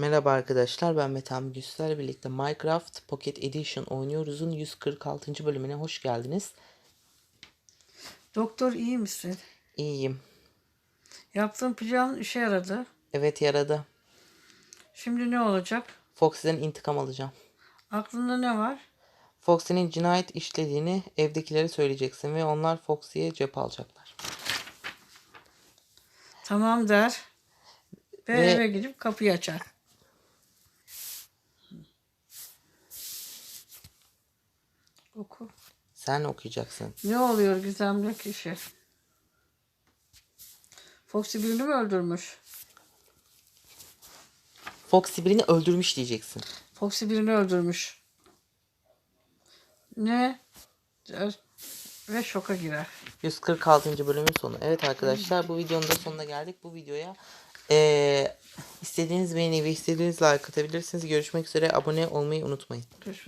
Merhaba arkadaşlar ben Metan Güsler birlikte Minecraft Pocket Edition oynuyoruz'un 146. bölümüne hoş geldiniz. Doktor iyi misin? İyiyim. Yaptığın plan işe yaradı. Evet yaradı. Şimdi ne olacak? Foxy'den intikam alacağım. Aklında ne var? Foxy'nin cinayet işlediğini evdekilere söyleyeceksin ve onlar Foxy'ye cep alacaklar. Tamam der. Ve, Ve- eve gidip kapıyı açar. Oku. Sen okuyacaksın. Ne oluyor gizemli kişi? Foxy birini mi öldürmüş? Foxy birini öldürmüş diyeceksin. Foxy birini öldürmüş. Ne? Ve şoka girer. 146. bölümün sonu. Evet arkadaşlar bu videonun da sonuna geldik. Bu videoya eee istediğiniz beğeni ve istediğiniz like atabilirsiniz. Görüşmek üzere. Abone olmayı unutmayın. Görüşmek